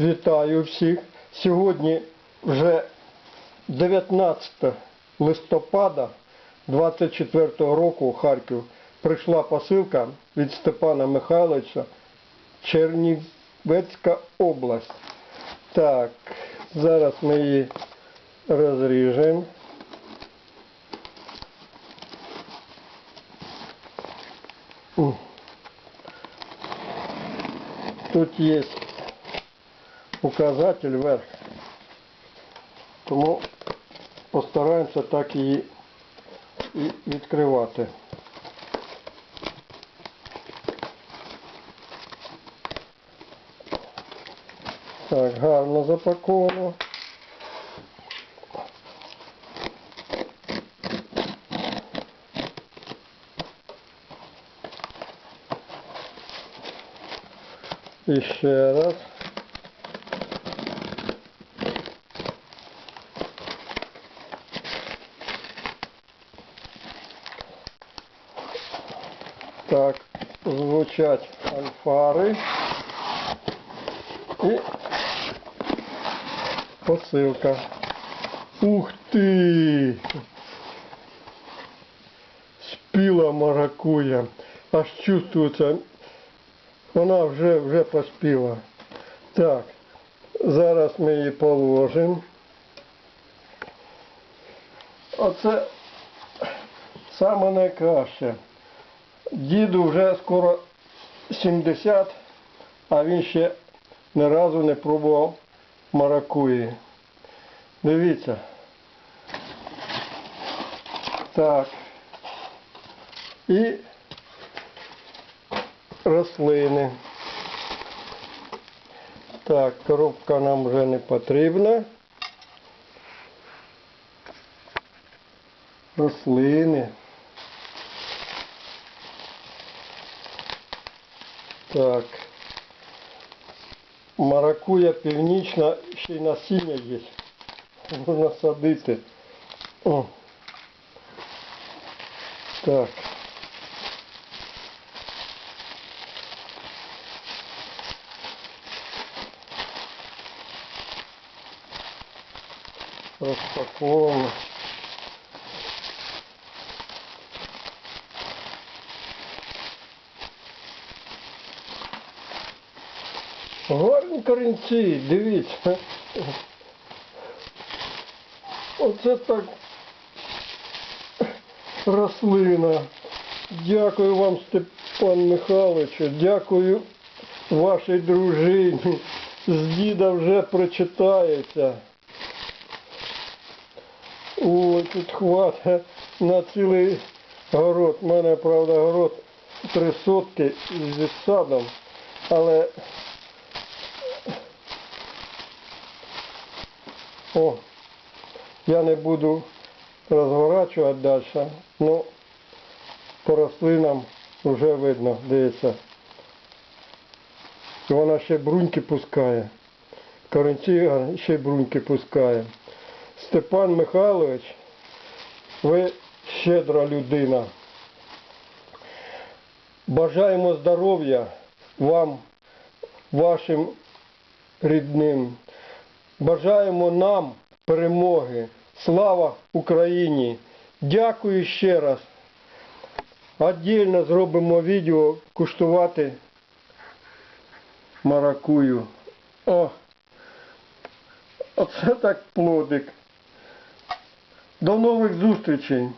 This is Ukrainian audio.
Вітаю всіх. Сьогодні вже 19 листопада 24 року у Харків прийшла посилка від Степана Михайловича Чернівецька область. Так, зараз ми її розріжемо. Тут є указатель вверх. Тому постараємося так її і відкривати. Так, гарно запаковано. І ще раз. Так, звучать фанфари. І посилка. Ух ти! Спіла маракуя. Аж чувствується. Вона вже, вже поспіла. Так, зараз ми її положимо. Оце саме найкраще. Діду вже скоро 70, а він ще ні разу не пробував маракуї. Дивіться. Так. І рослини. Так, коробка нам вже не потрібна. Рослини. Так. Маракуя північна, ще й насіння є. Можна садити. О. Так. Розпаковуємо. Гарні корінці, дивіться. Оце так рослина. Дякую вам, Степан Михайловичу, дякую вашій дружині. З діда вже прочитається. Ой, тут хватає на цілий город. У мене, правда, город три сотки зі садом, але О, я не буду розворачувати далі, ну по рослинам вже видно, дивіться. Вона ще бруньки пускає. Корінці ще бруньки пускає. Степан Михайлович, ви щедра людина. Бажаємо здоров'я вам, вашим рідним. Бажаємо нам перемоги. Слава Україні! Дякую ще раз. Отдільно зробимо відео куштувати маракую. О! Оце так плодик. До нових зустрічей!